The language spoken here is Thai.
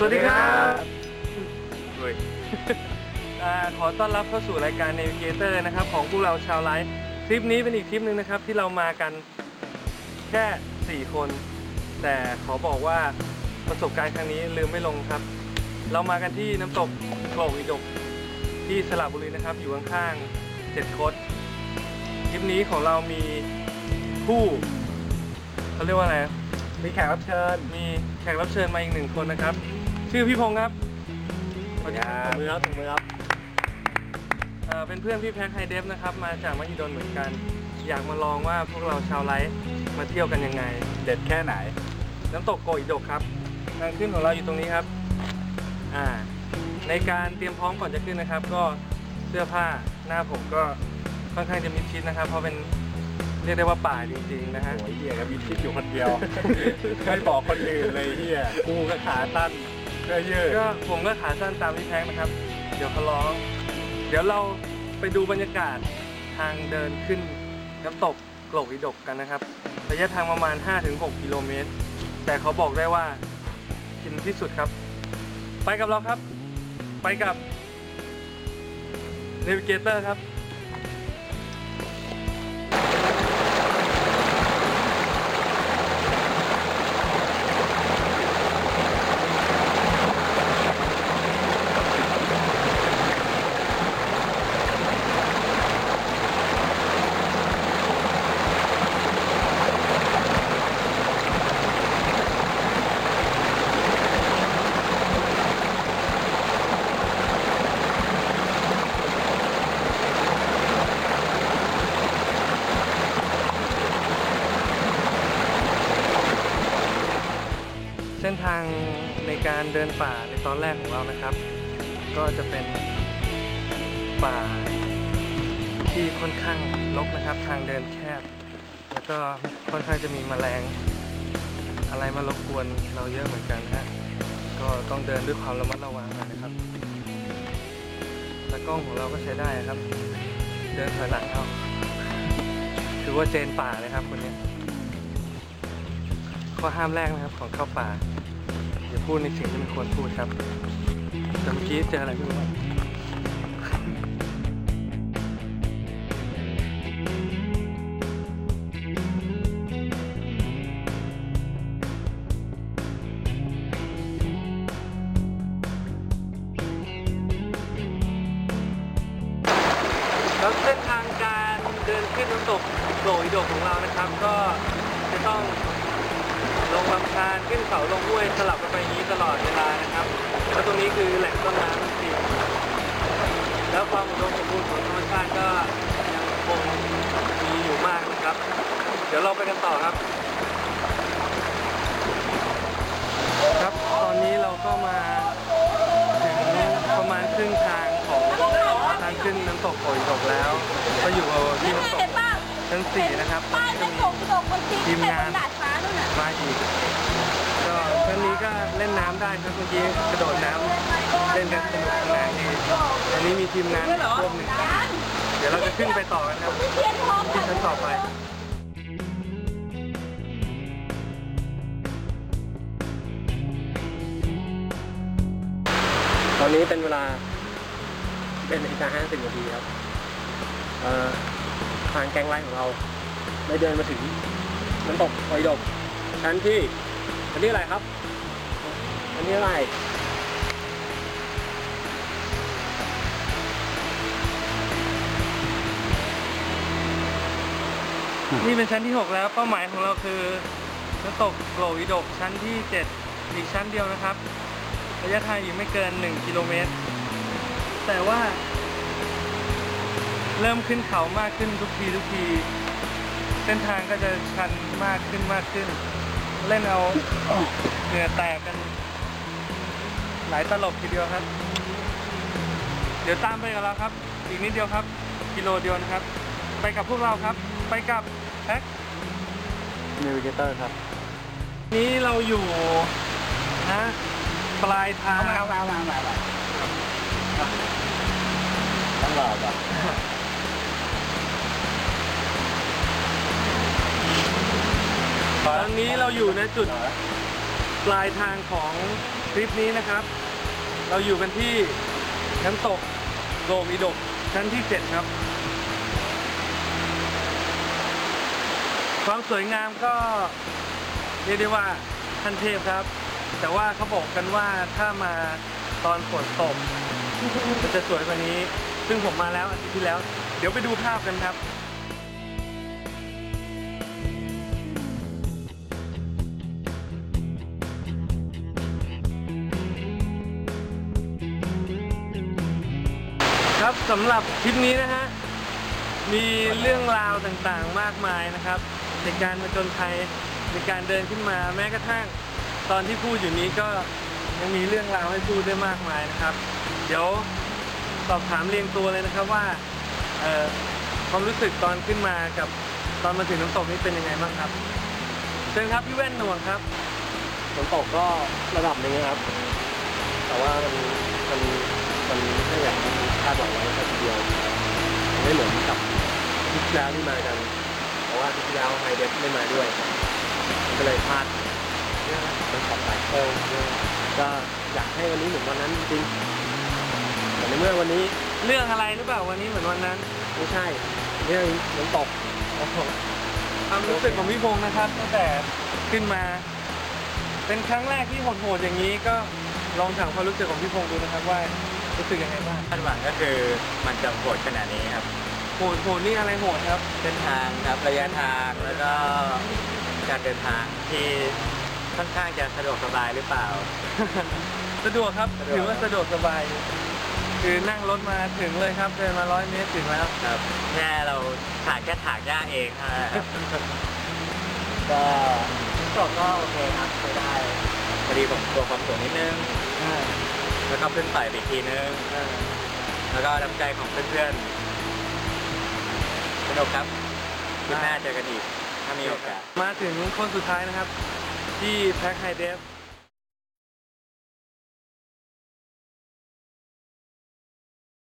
สวัสดีครับเฮ้ยอ่าขอต้อนรับเข้าสู่รายการ Navigator นะครับ ของพวกเราชาวไลฟ์ทริปนี้เป็นอีกทริปหนึ่งนะครับ ที่เรามากันแค่ 4 คน แต่ขอบอกว่าประสบการณ์ครั้งนี้ลืมไม่ลงครับ เรามากันที่น้ำตกโกลกอีดกที่สระบุรีนะครับ อยู่ข้างๆเจ็ดคดทริปนี้ของเรามีผู้เขาเรียกว่าอะไร มีแขกรับเชิญ มีแขกรับเชิญมาอีกหนึ่งคนนะครับ ชื่อพี่พงษ์ครับสวัสดีครับมือครับมือครับ เอ่อเป็นเพื่อนพี่แพ็คไฮเดฟนะครับ มาจากมหิดลเหมือนกัน อยากมาลองว่าพวกเราชาวไลฟ์มาเที่ยวกันยังไง เด็ดแค่ไหน น้ำตกโกอิดกครับทางขึ้นของเราอยู่ตรงนี้ครับ อ่า ในการเตรียมพร้อมก่อนจะขึ้นนะครับ ก็เสื้อผ้าหน้าผมก็ค่อนข้างจะมิดชิดนะครับ เพราะเป็นเรียกได้ว่าป่าจริงๆนะฮะ โอ้ยเหี้ยก็มีทิศอยู่คนเดียว ไม่บอกคนอื่นเลยเฮียกูก็ขาตั้น เสื้อยืดก็ผมก็ขาสั้นตามพี่แพ็คนะครับ เดี๋ยวเขาร้อง เดี๋ยวเราไปดูบรรยากาศทางเดินขึ้นน้ำตกโกลกอิดกกันนะครับ ระยะทางประมาณ 5-6 กิโลเมตร แต่เขาบอกได้ว่ากินที่สุดครับ ไปกับเราครับ ไปกับ Navigator ครับ เส้นทางในการเดินป่าในตอนแรกของเรานะครับ ก็จะเป็นป่าที่ค่อนข้างรกนะครับ ทางเดินแคบ แล้วก็ค่อนข้างจะมีแมลง อะไรมารบกวนเราเยอะเหมือนกันฮะก็ต้องเดินด้วยความระมัดระวังหน่อยนะครับตากล้องของเราก็ใช้ได้ครับ เดินถอยหลังเอาถือว่าเจนป่าเลยครับคนนี้ ข้อห้ามแรกนะครับของเข้าป่าอย่าพูดในสิ่งที่ไม่ควรพูดครับแต่เมื่อกี้เจออะไรไม่รู้แล้วเส้นทางการเดินขึ้นน้ำตกโกลอิโดกของเรานะครับ ก็จะต้อง งลำธารขึ้นเขาลงห้วยสลับกันไปอย่างนี้ตลอดเวลานะครับ แล้วตรงนี้คือแหล่งต้นน้ำจริงๆแล้วความอุดมสมบูรณ์ของธรรมชาติก็ยังคงมีอยู่มากนะครับ เดี๋ยวเราไปกันต่อครับ ครับตอนนี้เราก็มาถึงประมาณครึ่งทางของทางขึ้นน้ำตกโขยตกแล้วก็อยู่ที่น้ำตกเห็นป่ะชั้นสี่นะครับตอนป้ายนี้กก็ระมีจกกระจกบนทีทีมงาน มาอีก ก็ครั้งนี้ก็เล่นน้ำได้ครับเมื่อกี้กระโดดน้ำเล่นกันสนุกสนานดีอันนี้มีทีมงานรวมหนึ่งเดี๋ยวเราจะขึ้นไปต่อกันครับที่ชั้นต่อไปตอนนี้เป็นเวลาเป็นนาฬิกาห้าสิบนาทีครับทางแกงไลน์ของเราได้เดินมาถึงน้ำตกไอยดก ชั้นที่ชั้นที่อะไรครับชั้นที่อะไรนี่เป็นชั้นที่ 6 แล้วเป้าหมายของเราคือน้ำตกโกลวิดกชั้นที่ 7 อีกชั้นเดียวนะครับ ระยะทางอยู่ไม่เกิน 1 กิโลเมตร แต่ว่า เริ่มขึ้นเขามากขึ้นทุกทีทุกที เส้นทางก็จะชันมากขึ้นมากขึ้น เล่นเอาเหงื่อแตกกัน หลายตลบทีเดียวครับ เดี๋ยวตามไปกับเราครับ อีกนิดเดียวครับ กิโลเดียวนะครับ ไปกับพวกเราครับ ไปกับแพ็คนิวิเกเตอร์ครับ นี้เราอยู่นะปลายทาง เอามาเอามาเอามาต้องรอก่อ ตอนนี้เราอยู่ในจุดปลายทางของทริปนี้นะครับ เราอยู่กันที่น้ำตกโดมอีดกชั้นที่ 7 ครับ ความสวยงามก็เรียกได้ว่าทันเทพครับ แต่ว่าเขาบอกกันว่าถ้ามาตอนฝนตกมันจะสวยกว่านี้ ซึ่งผมมาแล้วอาทิตย์ที่แล้ว เดี๋ยวไปดูภาพกันครับ ครับสำหรับทริปนี้นะฮะ มีเรื่องราวต่างๆมากมายนะครับ ในการมาจนภัยในการเดินขึ้นมาแม้กระทั่ง ตอนที่พูดอยู่นี้ก็ยังมีเรื่องราวให้พูดได้มากมายนะครับ เดี๋ยวสอบถามเรียงตัวเลยนะครับว่าความรู้สึกตอนขึ้นมากับตอนมาถึงน้ำตกนี้เป็นยังไงบ้างครับเชิญครับพี่แว่นหนวงครับฝนตกก็ระดับหนึ่งนะครับ แต่ว่ามันมันางที่คาดหวังไว้แค่ทีเดียวไม่เหมือนกับทริปที่แล้วที่มากันเพราะว่าทริปที่แล้วไฮเดฟไม่มาด้วยมันก็เลยพลาดมันขอบไปเออก็อยากให้วันนี้เหมือนวันนั้นจริงแต่ในเมื่อวันนี้เรื่องอะไรหรือเปล่าวันนี้เหมือนวันนั้นไม่ใช่เรื่องฝนตกความรู้สึกของพี่พงษ์นะครับตั้งแต่ขึ้นมา เป็นครั้งแรกที่โหดๆอย่างนี้ก็ลองถามความรู้สึกของพี่พงษ์ดูนะครับว่า รู้สึกยังไงบ้างคาดหวังก็คือมันจะโหดขนาดนี้ครับ โหดโหดนี่อะไรโหดครับ เส้นทางครับระยะทางแล้วก็การเดินทางที่ค่อนข้างจะสะดวกสบายหรือเปล่า สะดวกครับสะดวก ถือว่าสะดวกสบาย คือนั่งรถมาถึงเลยครับเดินมาร้อยเมตรถึงแล้ว ครับแค่เราถากแค่ถากหญ้าเองเท่านั้นครับ ก็จบก็โอเคครับใช้ได้พอดีผมกลัวความสูงนิดนึงอ่า แล้วก็ขึ้นไปอีกทีนึงอ่าแล้วก็น้ำใจของเพื่อนๆสนุกครับคุณหน้าเจอกันอีก ถ้ามีโอกาส มาถึงคนสุดท้ายนะครับ ที่แพ็คไฮเดฟ